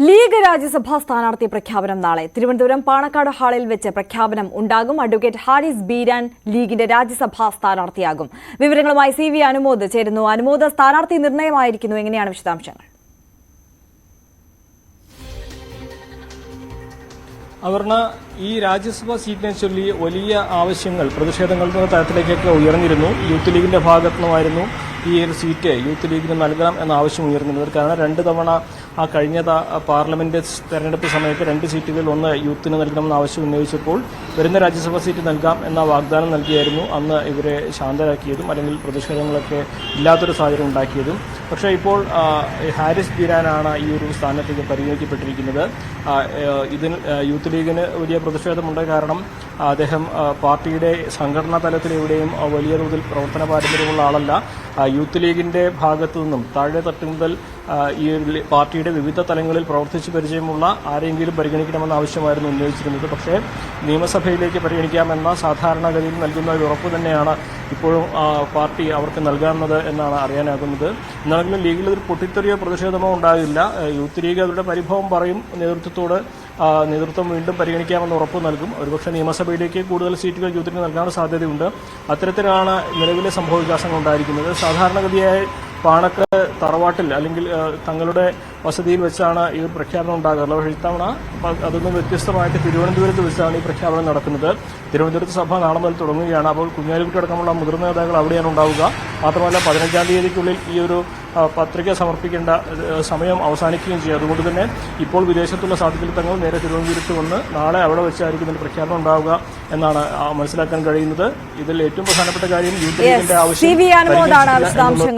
League രാജ്യസഭാ സ്ഥാനാർത്ഥി പ്രഖ്യാപനം നാളെ. തിരുവനന്തപുരം പാണക്കാട് ഹാളിൽ വെച്ച് പ്രഖ്യാപനം ഉണ്ടാകും. അഡ്വക്കേറ്റ് ഹാരിസ് ബീരാൻ ലീഗിന്റെ രാജ്യസഭാ സ്ഥാനാർത്ഥിയാകും. വിവരങ്ങളുമായി സി വി അനുമോദ് ചേരുന്നു. അനുമോദ സ്ഥാനാർത്ഥി നിർണയമായിരിക്കുന്നു. എങ്ങനെയാണ് വിശദാംശങ്ങൾ? അവർണ ഈ രാജ്യസഭാ സീറ്റിനെ ചൊല്ലി വലിയ ആവശ്യങ്ങൾ പ്രതിഷേധങ്ങളുടെ തരത്തിലേക്കൊക്കെ ഉയർന്നിരുന്നു. യൂത്ത് ലീഗിന്റെ ഭാഗത്തു നിന്നുമായിരുന്നു ഈ ഒരു സീറ്റ് യൂത്ത് ലീഗിന് നൽകണം എന്ന ആവശ്യം ഉയർന്നിരുന്നത്. കാരണം രണ്ട് തവണ ആ കഴിഞ്ഞ പാർലമെന്റ് തെരഞ്ഞെടുപ്പ് സമയത്ത് രണ്ട് സീറ്റുകളിൽ ഒന്ന് യൂത്തിന് നൽകണമെന്ന ആവശ്യം ഉന്നയിച്ചപ്പോൾ വരുന്ന രാജ്യസഭാ സീറ്റ് നൽകാം എന്ന വാഗ്ദാനം നൽകിയായിരുന്നു അന്ന് ഇവരെ ശാന്തരാക്കിയതും അല്ലെങ്കിൽ പ്രതിഷേധങ്ങളൊക്കെ ഇല്ലാത്തൊരു സാഹചര്യം ഉണ്ടാക്കിയതും. പക്ഷേ ഇപ്പോൾ ഹാരിസ് ബീരാനാണ് ഈ ഒരു സ്ഥാനത്തേക്ക് പരിഗണിക്കപ്പെട്ടിരിക്കുന്നത്. ആ, യൂത്ത് ലീഗിന് വലിയ പ്രതിഷേധമുണ്ട്. കാരണം അദ്ദേഹം പാർട്ടിയുടെ സംഘടനാ തലത്തിലെവിടെയും എവിടെയും വലിയ തോതിൽ പ്രവർത്തന പാരമ്പര്യമുള്ള ആളല്ല. യൂത്ത് ലീഗിന്റെ ഭാഗത്തു നിന്നും താഴെ തട്ട് മുതൽ ഈ പാർട്ടിയുടെ വിവിധ തലങ്ങളിൽ പ്രവർത്തിച്ച് പരിചയമുള്ള ആരെങ്കിലും പരിഗണിക്കണമെന്ന ആവശ്യമായിരുന്നു ഉന്നയിച്ചിരുന്നത്. പക്ഷേ നിയമസഭയിലേക്ക് പരിഗണിക്കാമെന്ന സാധാരണഗതിയിൽ നൽകുന്ന ഒരു ഉറപ്പ് തന്നെയാണ് ഇപ്പോഴും പാർട്ടി അവർക്ക് നൽകാവുന്നത് എന്നാണ് അറിയാനാകുന്നത്. എന്നാണെങ്കിലും ലീഗിൽ ഒരു പൊട്ടിത്തെറിയോ പ്രതിഷേധമോ ഉണ്ടാകില്ല. യൂത്ത് ലീഗ് അവരുടെ പരിഭവം പറയും നേതൃത്വത്തോട്. നേതൃത്വം വീണ്ടും പരിഗണിക്കാമെന്ന് ഉറപ്പ് നൽകും. ഒരുപക്ഷെ നിയമസഭയിലേക്ക് കൂടുതൽ സീറ്റുകൾ യൂത്തിന് നൽകാനുള്ള സാധ്യതയുണ്ട്. അത്തരത്തിലാണ് നിലവിലെ സംഭവ വികാസങ്ങൾ ഉണ്ടായിരിക്കുന്നത്. സാധാരണഗതിയായി പാണക്ക് തറവാട്ടിൽ അല്ലെങ്കിൽ തങ്ങളുടെ വസതിയിൽ വെച്ചാണ് ഈ ഒരു പ്രഖ്യാപനം ഉണ്ടാകാറുള്ളത്. പക്ഷേ ഇത്തവണ അതൊന്നും വ്യത്യസ്തമായിട്ട് തിരുവനന്തപുരത്ത് വെച്ചാണ് ഈ പ്രഖ്യാപനം നടക്കുന്നത്. തിരുവനന്തപുരത്ത് സഭ നാളെ മുതൽ തുടങ്ങുകയാണ്. അപ്പോൾ കുഞ്ഞാലിക്കുട്ടി അടക്കമുള്ള മുതിർന്ന നേതാക്കൾ അവിടെയാണ് ഉണ്ടാവുക. മാത്രമല്ല പതിനഞ്ചാം തീയതിക്കുള്ളിൽ ഈ ഒരു പത്രിക സമർപ്പിക്കേണ്ട സമയം അവസാനിക്കുകയും ചെയ്യും. അതുകൊണ്ട് തന്നെ ഇപ്പോൾ വിദേശത്തുള്ള സാധ്യതകൾ നേരെ തിരുവനന്തപുരത്ത് വന്ന് നാളെ അവിടെ വെച്ചായിരിക്കും ഇതിന്റെ പ്രഖ്യാപനം ഉണ്ടാവുക എന്നാണ് മനസ്സിലാക്കാൻ കഴിയുന്നത്. ഇതിൽ ഏറ്റവും പ്രധാനപ്പെട്ട കാര്യം യൂത്ത് ലീഗിന്റെ ആവശ്യം നൽകിയത്.